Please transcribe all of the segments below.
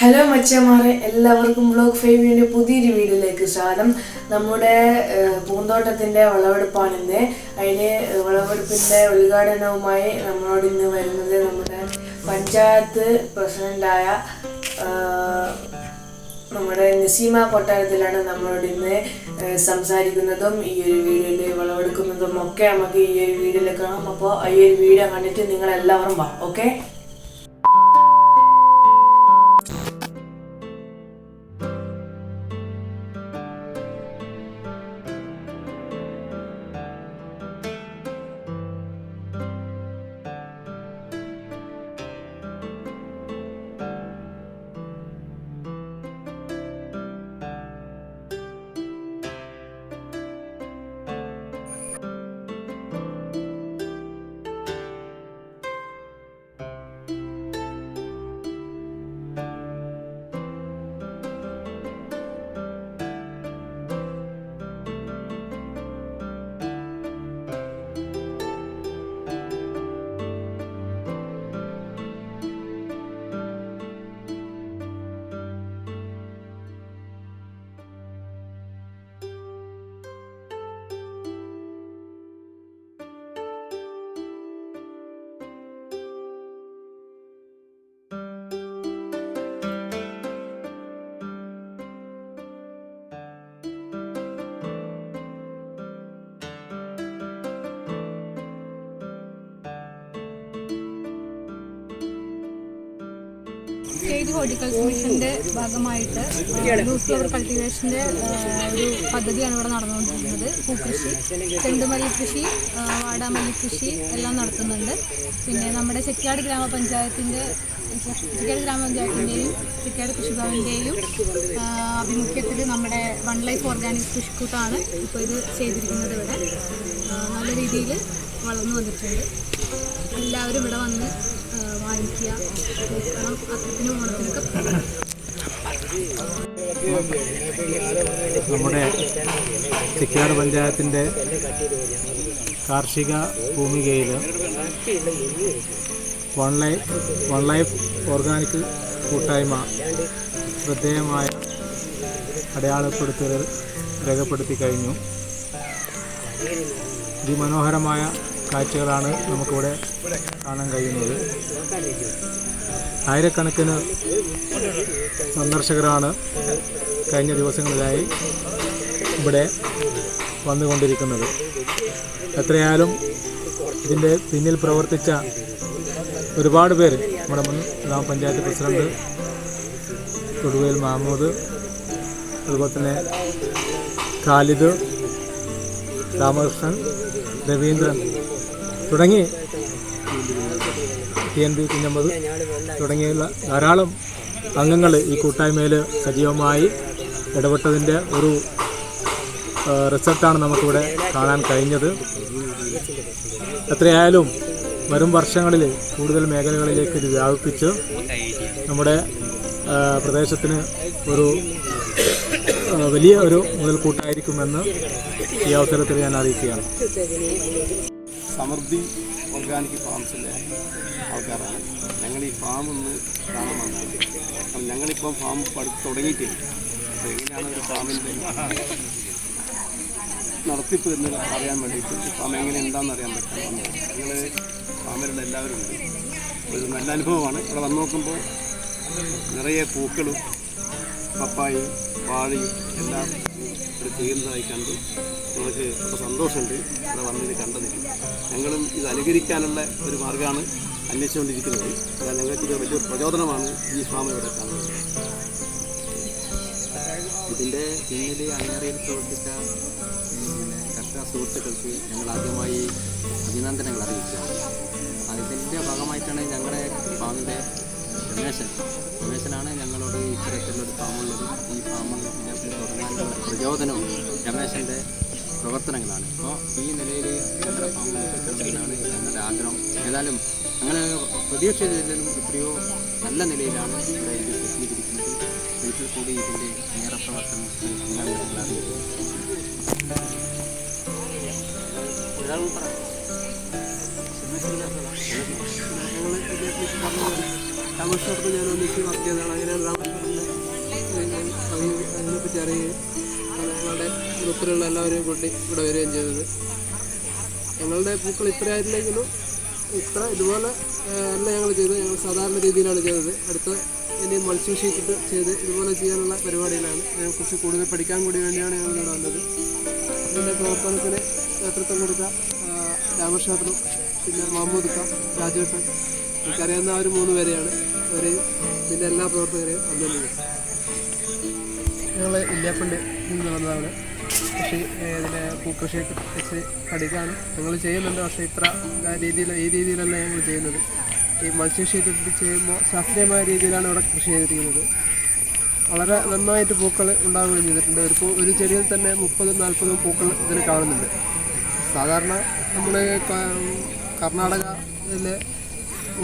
Hello മച്ചമാരെ എല്ലാവർക്കും blog ഫൈവിന്റെ പുതിയൊരു വീഡിയോയിലേക്ക് സ്വാഗതം. നമ്മുടെ പൂന്തോട്ടത്തിന്റെ വിളവെടുപ്പാണിന്ന്. അതിന് വിളവെടുപ്പിന്റെ ഉദ്ഘാടനവുമായി നമ്മളോട് ഇന്ന് വരുന്നത് നമ്മുടെ പഞ്ചായത്ത് പ്രസിഡന്റായ നമ്മുടെ നസീമ കൊട്ടാരത്തിലാണ് നമ്മളോട് ഇന്ന് സംസാരിക്കുന്നതും ഈ ഒരു വീഡിയോയിൽ വിളവെടുക്കുന്നതും ഒക്കെ നമുക്ക് ഈ ഒരു വീഡിയോയിൽ കാണാം. അപ്പോൾ ഈ ഒരു വീഡിയോ കണ്ടിട്ട് നിങ്ങളെല്ലാവരും വാ ഓക്കെ? സ്റ്റേറ്റ് ഹോർട്ടിക്കൾച്ചർ മിഷന്റെ ഭാഗമായിട്ട് ലൂസ് ഫ്ലവർ കൾട്ടിവേഷന്റെ ഒരു പദ്ധതിയാണ് ഇവിടെ നടന്നുകൊണ്ടിരിക്കുന്നത്. പൂക്കൃഷി ചെണ്ടുമല്ലി കൃഷി വാടാമല്ലി കൃഷി എല്ലാം നടത്തുന്നുണ്ട്. പിന്നെ നമ്മുടെ ചെക്കാട് ഗ്രാമപഞ്ചായത്തിന്റെ ചെക്കാട് ഗ്രാമപഞ്ചായത്തിന്റെയും ചെക്കാട് കൃഷിഭവന്റെയും ആ, ആഭിമുഖ്യത്തിൽ നമ്മുടെ വൺ ലൈഫ് ഓർഗാനിക് കൃഷിക്കൂട്ടാണ് ഇപ്പോൾ ഇത് ചെയ്തിരിക്കുന്നത് ഇവിടെ. നല്ല രീതിയിൽ വളർന്നു വന്നിട്ടുണ്ട്. എല്ലാവരും ഇവിടെ വന്ന് വാങ്ങിക്കുക നോക്കണം അത്തത്തിനും ഓണത്തിനൊക്കെ നമ്മുടെ ചിക്കാട് പഞ്ചായത്തിന്റെ കാർഷിക ഭൂമികയിൽ one life one life organic കൂട്ടായ്മ ശ്രദ്ധേയമായ അടയാളപ്പെടുത്തൽ രേഖപ്പെടുത്തി കഴിഞ്ഞു. അതിമനോഹരമായ കാഴ്ചകളാണ് നമുക്കിവിടെ കാണാൻ കഴിയുന്നത്. ആയിരക്കണക്കിന് സന്ദർശകരാണ് കഴിഞ്ഞ ദിവസങ്ങളിലായി ഇവിടെ വന്നുകൊണ്ടിരിക്കുന്നത്. എത്രയായാലും ഇതിന്റെ പിന്നിൽ പ്രവർത്തിച്ച ഒരുപാട് പേര് നമ്മുടെ മുൻ ഗ്രാമപഞ്ചായത്ത് പ്രസിഡന്റ് തൊടുവേൽ മഹമ്മൂദ് അതുപോലെ തന്നെ ഖാലിദ് രാമകൃഷ്ണൻ രവീന്ദ്രൻ തുടങ്ങി. ടി എൻ ബി കുഞ്ഞമ്പത് തുടങ്ങിയുള്ള ധാരാളം അംഗങ്ങൾ ഈ കൂട്ടായ്മയിൽ സജീവമായി ഇടപെട്ടതിന്റെ ഒരു റിസൾട്ടാണ് നമുക്കിവിടെ കാണാൻ കഴിഞ്ഞത്. എത്രയായാലും വരും വർഷങ്ങളിൽ കൂടുതൽ മേഖലകളിലേക്ക് ഇത് വ്യാപിപ്പിച്ച് നമ്മുടെ പ്രദേശത്തിന് ഒരു വലിയ ഒരു മുതൽക്കൂട്ടായിരിക്കുമെന്ന് ഈ അവസരത്തിൽ ഞാൻ അറിയിക്കുകയാണ്. സമൃദ്ധി ഓർഗാനിക് ഫാംസിലെ ആൾക്കാരാണ്. ഞങ്ങൾ ഈ ഫാം ഒന്ന് കാണാൻ വന്നതാണ് അപ്പം ഞങ്ങളിപ്പം ഫാം പഠിച്ച് തുടങ്ങിയിട്ടില്ല. അപ്പോൾ എങ്ങനെയാണ് ഒരു ഫാമിന്റെ നടത്തിപ്പ് എന്ന് അറിയാൻ വേണ്ടിയിട്ട് ഫാം എങ്ങനെ എന്താണെന്ന് അറിയാൻ പറ്റും. ഞങ്ങൾ ഫാമിലുള്ള എല്ലാവരും ഉണ്ട്. ഒരു നല്ല അനുഭവമാണ്. ഇവിടെ വന്ന് നോക്കുമ്പോൾ നിറയെ പൂക്കളും പപ്പായും വാഴയും എല്ലാം ഇവിടെ ചെയ്യുന്നതായി കണ്ടു. നമുക്ക് അപ്പോൾ സന്തോഷമുണ്ട്. ഇവിടെ വന്നിട്ട് കണ്ടതിൽ ഞങ്ങളും ഇത് അനുകരിക്കാനുള്ള ഒരു മാർഗമാണ് അന്വേഷിച്ചുകൊണ്ടിരിക്കുന്നത്. അതായത് ഞങ്ങൾക്ക് ഇത് വലിയൊരു പ്രചോദനമാണ് ഈ ഫാം ഇവിടെ കാണുന്നത്. ഇതിന്റെ പിന്നിൽ അങ്ങേറിയിൽ പ്രവർത്തിച്ച കർഷക സുഹൃത്തുക്കൾക്ക് ഞങ്ങൾ ആദ്യമായി അഭിനന്ദനങ്ങൾ അറിയിക്കുകയാണ് അതിന്റെ ഭാഗമായിട്ടാണ് ഞങ്ങളുടെ ഫാമിന്റെ രമേശൻ രമേശനാണ് ഞങ്ങളോട് ഇത്തരത്തിലുള്ളൊരു ഫാമുള്ളത് ഈ ഫാം തുടങ്ങാനുള്ള പ്രചോദനവും. രമേശന്റെ പ്രവർത്തനങ്ങളാണ്. അപ്പോൾ ഈ നിലയിൽ ഞങ്ങളുടെ ഫാമിൽ എത്തിക്കണമെന്നാണ് ഞങ്ങളുടെ ആഗ്രഹം ഏതായാലും ഞങ്ങൾ പ്രതീക്ഷിച്ചതിലും എത്രയോ നല്ല നിലയിലാണ് ഇവിടെ ഇത് പ്രസിദ്ധീകരിക്കുന്നത് ഒരിക്കൽ കൂടി ഇതിന്റെ നേര പ്രവർത്തനം താമസിച്ചപ്പോൾ ഞാൻ ഒന്നിച്ച് വർക്ക് ചെയ്തതാണ്. അങ്ങനെ അതിനെപ്പറ്റി അങ്ങനെ ഞങ്ങളുടെ ഗ്രൂപ്പിലുള്ള എല്ലാവരെയും കൂട്ടി ഇവിടെ വരികയും ചെയ്തത്. ഞങ്ങളുടെ പൂക്കൾ ഇത്രയായിട്ടില്ലെങ്കിലും ഇത്ര ഇതുപോലെ ആ, അല്ല ഞങ്ങൾ ചെയ്തത്. ഞങ്ങൾ സാധാരണ രീതിയിലാണ് ചെയ്തത്. അടുത്ത ഇനി മത്സ്യം ഷീറ്റ് ചെയ്ത് ഇതുപോലെ ചെയ്യാനുള്ള പരിപാടിയിലാണ് അതിനെക്കുറിച്ച് കൂടുതൽ പഠിക്കാൻ കൂടി വേണ്ടിയാണ് ഞങ്ങൾ ഇവിടെ വന്നത്. ഇതിന്റെ പ്രവർത്തനത്തിന് നേതൃത്വം കൊടുത്ത ആ, രാമക്ഷേത്രം പിന്നെ മഹമ്മൂദ് ഖാൻ രാജേട്ടൻ എനിക്കറിയാവുന്ന ഒരു മൂന്ന് പേരെയാണ്. അവരെയും ഇതിന്റെ എല്ലാ പ്രവർത്തകരെയും അഭിനന്ദിക്കുന്നത് ഞങ്ങൾ ഇല്ലാപ്പുണ്ട് നടന്നതാണ് കൃഷി ഇതിന്റെ പൂക്കൃഷിയൊക്കെ വെച്ച് പഠിക്കാനും ഞങ്ങൾ ചെയ്യുന്നുണ്ട് പക്ഷേ ഇത്ര രീതിയിൽ ഈ രീതിയിലല്ല ഞങ്ങൾ ചെയ്യുന്നത്. ഈ മത്സ്യ ഷീറ്റ് ചെയ്യുമ്പോൾ ശാസ്ത്രീയമായ രീതിയിലാണ് ഇവിടെ കൃഷി ചെയ്തിരിക്കുന്നത്. വളരെ നന്നായിട്ട് പൂക്കൾ ഉണ്ടാവുകയും ചെയ്തിട്ടുണ്ട്. ഒരു പൂ ഒരു ചെടിയിൽ തന്നെ മുപ്പതും നാൽപ്പതും പൂക്കൾ ഇതിൽ കാണുന്നുണ്ട്. സാധാരണ നമ്മൾ കർണാടകയിലെ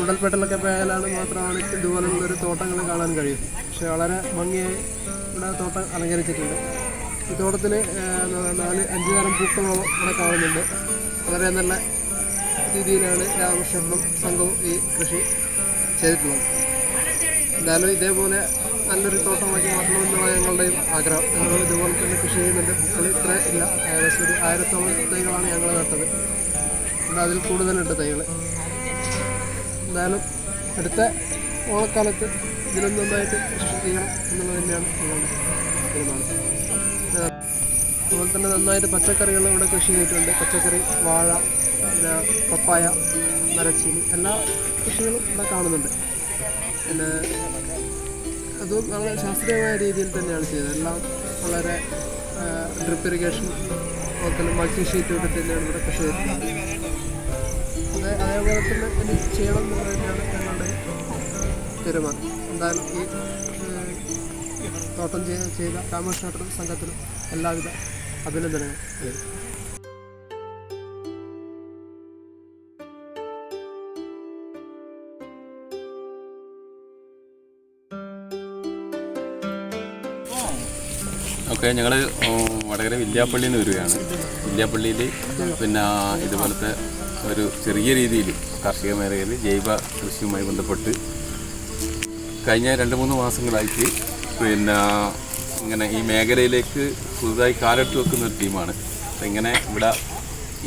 ഉടൽപ്പെട്ടലൊക്കെ പോയാലാണ് മാത്രമാണ് ഇതുപോലുള്ളൊരു തോട്ടങ്ങൾ കാണാൻ കഴിയും. പക്ഷേ വളരെ ഭംഗിയായി ഇവിടെ തോട്ടം അലങ്കരിച്ചിട്ടുണ്ട്. ഈ തോട്ടത്തിൽ നാല് അഞ്ച് തരം പൂക്കളോളം ഇവിടെ കാണുന്നുണ്ട്. വളരെ നല്ല രീതിയിലാണ് രാമകൃഷ്ണനും സംഘവും ഈ കൃഷി ചെയ്തിട്ടുള്ളത്. എന്തായാലും ഇതേപോലെ നല്ലൊരു തോട്ടമാക്കി മാറ്റണമെന്നുള്ള ഞങ്ങളുടെയും ആഗ്രഹം. ഞങ്ങൾ ഇതുപോലെ തന്നെ കൃഷി ചെയ്യുന്നുണ്ട്. പൂക്കൾ ഇത്ര ഇല്ല. ഏകദേശം ഒരു ആയിരത്തോളം തൈകളാണ് ഞങ്ങൾ നട്ടത്. അതിൽ കൂടുതലുണ്ട് തൈകൾ എന്തായാലും അടുത്ത ഓണക്കാലത്ത് ഇതിലും നന്നായിട്ട് കൃഷി ചെയ്യണം എന്നുള്ളത് തന്നെയാണ് ഞങ്ങളുടെ തീരുമാനം. അതുപോലെ തന്നെ നന്നായിട്ട് പച്ചക്കറികൾ ഇവിടെ കൃഷി ചെയ്തിട്ടുണ്ട്. പച്ചക്കറി വാഴ പിന്നെ പപ്പായ മരച്ചീനി എല്ലാ കൃഷികളും ഇവിടെ കാണുന്നുണ്ട്. പിന്നെ അതും വളരെ ശാസ്ത്രീയമായ രീതിയിൽ തന്നെയാണ് ചെയ്തത്. എല്ലാം വളരെ ഡ്രിപ്പ് ഇറിഗേഷൻ അതുപോലെ തന്നെ മൾട്ടി ഷീറ്റ് ഇട്ടിട്ട് തന്നെയാണ് ഇവിടെ കൃഷി ചെയ്തിട്ടുള്ളത്. അതെ അതേപോലെ തന്നെ ഇനി ചെയ്യണം എന്നുള്ളത് തന്നെയാണ് ഞങ്ങളുടെ തീരുമാനം എന്തായാലും ഈ തോട്ടം ചെയ്ത ചെയ്ത രാമകൃഷ്ണ സംഘത്തിനും എല്ലാവിധ അഭിനന്ദനങ്ങൾ. ഓക്കെ ഞങ്ങൾ വടകര വില്യാപ്പള്ളിയിൽ നിന്ന് വരികയാണ്. വില്യാപ്പള്ളിയിൽ പിന്നെ ഇതുപോലത്തെ ഒരു ചെറിയ രീതിയിൽ കാർഷിക മേഖലയിൽ ജൈവ കൃഷിയുമായി ബന്ധപ്പെട്ട് കഴിഞ്ഞ രണ്ട് മൂന്ന് മാസങ്ങളായിട്ട് പിന്നെ ഇങ്ങനെ ഈ മേഖലയിലേക്ക് പുതുതായി കാലെടുത്ത് വെക്കുന്ന ഒരു ടീമാണ്. ഇങ്ങനെ ഇവിടെ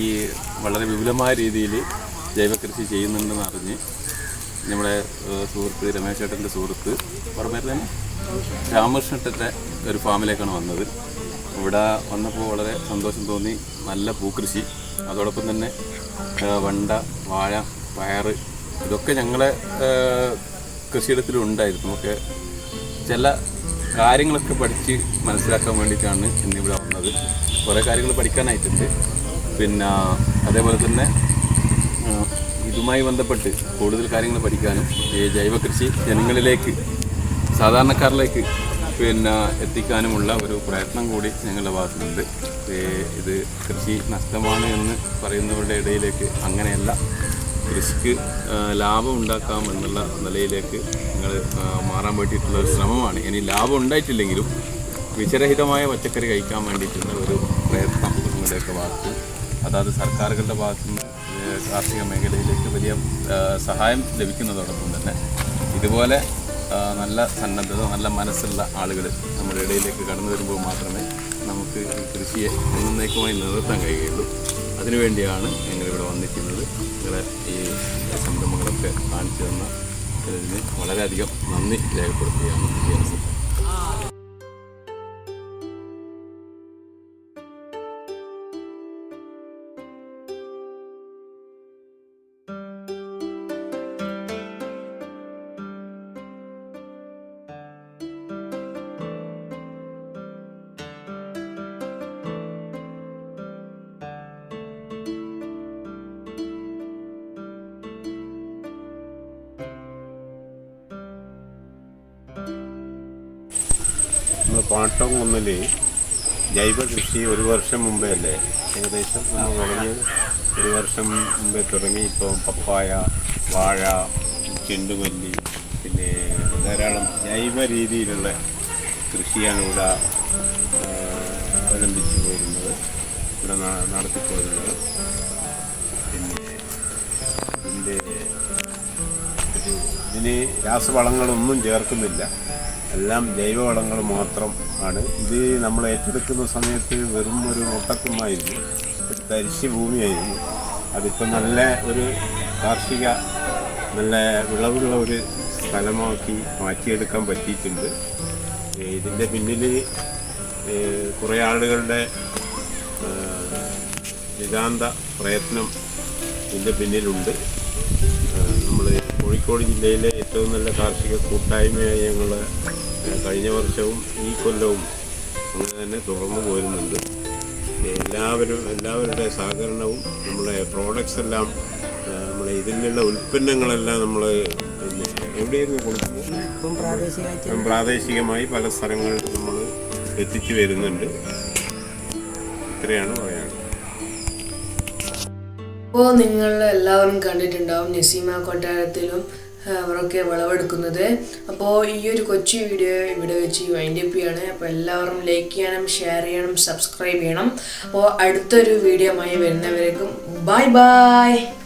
ഈ വളരെ വിപുലമായ രീതിയിൽ ജൈവ കൃഷി ചെയ്യുന്നുണ്ടെന്ന് അറിഞ്ഞ് നമ്മുടെ സുഹൃത്ത് രമേശ് ചേട്ടന്റെ സുഹൃത്ത് പറഞ്ഞത് തന്നെ രാമകൃഷ്ണന്റെ ഒരു ഫാമിലേക്കാണ് വന്നത്. ഇവിടെ വന്നപ്പോൾ വളരെ സന്തോഷം തോന്നി. നല്ല പൂക്കൃഷി. അതോടൊപ്പം തന്നെ വെണ്ട വാഴ പയറ് ഇതൊക്കെ ഞങ്ങളെ കൃഷിയിടത്തിലുണ്ടായിരുന്നു കൃഷിയിടത്തിലും ഒക്കെ ചില കാര്യങ്ങളൊക്കെ പഠിച്ച് മനസ്സിലാക്കാൻ വേണ്ടിയിട്ടാണ് ഇന്നിവിടെ വന്നത്. കുറേ കാര്യങ്ങൾ പഠിക്കാനായിട്ടുണ്ട്. പിന്നെ അതേപോലെ തന്നെ ഇതുമായി ബന്ധപ്പെട്ട് കൂടുതൽ കാര്യങ്ങൾ പഠിക്കാനും ഈ ജൈവ കൃഷി ജനങ്ങളിലേക്ക് സാധാരണക്കാരിലേക്ക് പിന്നെ എത്തിക്കാനുമുള്ള ഒരു പ്രയത്നം കൂടി ഞങ്ങളുടെ ഭാഗത്തുനിന്നുണ്ട്. ഇത് കൃഷി നഷ്ടമാണ് എന്ന് പറയുന്നവരുടെ ഇടയിലേക്ക് അങ്ങനെയല്ല. കൃഷിക്ക് ലാഭം ഉണ്ടാക്കാം എന്നുള്ള നിലയിലേക്ക് ഞങ്ങൾ മാറാൻ വേണ്ടിയിട്ടുള്ള ഒരു ശ്രമമാണ്. ഇനി ലാഭം ഉണ്ടായിട്ടില്ലെങ്കിലും വിഷരഹിതമായ പച്ചക്കറി കഴിക്കാൻ വേണ്ടിയിട്ടുള്ള ഒരു പ്രയത്നം നിങ്ങളുടെയൊക്കെ ഭാഗത്ത്. അതായത് സർക്കാരുകളുടെ ഭാഗത്തു നിന്ന് കാർഷിക മേഖലയിലേക്ക് വലിയ സഹായം ലഭിക്കുന്നതോടൊപ്പം തന്നെ ഇതുപോലെ നല്ല സന്നദ്ധത നല്ല മനസ്സുള്ള ആളുകൾ നമ്മുടെ ഇടയിലേക്ക് കടന്നു വരുമ്പോൾ മാത്രമേ നമുക്ക് ഈ കൃഷിയെ എന്നേക്കുമായി നിലനിർത്താൻ കഴിയുള്ളൂ അതിനുവേണ്ടിയാണ് ഞങ്ങളിവിടെ വന്നിരിക്കുന്നത്. നിങ്ങളെ ഈ സംരംഭങ്ങളൊക്കെ കാണിച്ചു തന്ന ഇതിന് വളരെയധികം നന്ദി രേഖപ്പെടുത്തുകയാണ് ഈ അവസരം നമ്മൾ പാട്ടം ഒന്നിൽ ജൈവ കൃഷി ഒരു വർഷം മുമ്പേ അല്ലേ? ഏകദേശം നമ്മൾ തുടങ്ങി. ഒരു വർഷം മുമ്പേ തുടങ്ങി. ഇപ്പോൾ പപ്പായ വാഴ ചെണ്ടുമല്ലി പിന്നെ ധാരാളം ജൈവ രീതിയിലുള്ള കൃഷിയാണ് ഇവിടെ അവലംബിച്ചു പോരുന്നത് ഇവിടെ നടത്തിപ്പോരുന്നത് പിന്നെ ഇതിന്റെ ഇതിന് രാസവളങ്ങളൊന്നും ചേർക്കുന്നില്ല. എല്ലാം ജൈവവളങ്ങൾ മാത്രം ആണ്. ഇത് നമ്മൾ ഏറ്റെടുക്കുന്ന സമയത്ത് വെറും ഒരു മുട്ടക്കുമായിരുന്നു തരിശ് ഭൂമിയായിരുന്നു. അതിപ്പോൾ നല്ല ഒരു കാർഷിക നല്ല വിളവുള്ള ഒരു സ്ഥലമാക്കി മാറ്റിയെടുക്കാൻ പറ്റിയിട്ടുണ്ട്. ഇതിന്റെ പിന്നിൽ കുറേ ആളുകളുടെ നിതാന്ത പ്രയത്നം ഇതിന്റെ പിന്നിലുണ്ട്. നമ്മൾ കോഴിക്കോട് ജില്ലയിലെ ഏറ്റവും നല്ല കാർഷിക കൂട്ടായ്മയായി ഞങ്ങൾ കഴിഞ്ഞ വർഷവും ഈ കൊല്ലവും അങ്ങനെ തന്നെ തുടർന്നു പോരുന്നുണ്ട്. എല്ലാവരും എല്ലാവരുടെ സഹകരണവും നമ്മുടെ പ്രോഡക്ട്സ് എല്ലാം നമ്മുടെ ഇതിൽ നിന്നുള്ള ഉൽപ്പന്നങ്ങളെല്ലാം നമ്മൾ പിന്നെ എവിടെയായിരുന്നു കൊടുക്കുന്നത് പ്രാദേശികമായി പല സ്ഥലങ്ങളിൽ നമ്മൾ എത്തിച്ചു വരുന്നുണ്ട്. ഇത്രയാണ് പറയാനുള്ളത്. ഇപ്പോൾ നിങ്ങൾ എല്ലാവരും കണ്ടിട്ടുണ്ടാവും നസീമ കൊട്ടാരത്തിലും അവരൊക്കെ വിളവെടുക്കുന്നത്. അപ്പോൾ ഈ ഒരു കൊച്ചു വീഡിയോ ഇവിടെ വെച്ച് വൈൻഡപ്പ് ചെയ്യാണ്. അപ്പോൾ എല്ലാവരും ലൈക്ക് ചെയ്യണം ഷെയർ ചെയ്യണം സബ്സ്ക്രൈബ് ചെയ്യണം. അപ്പോൾ അടുത്തൊരു വീഡിയോ ആയി വരുന്നവരേക്കും ബൈ ബൈ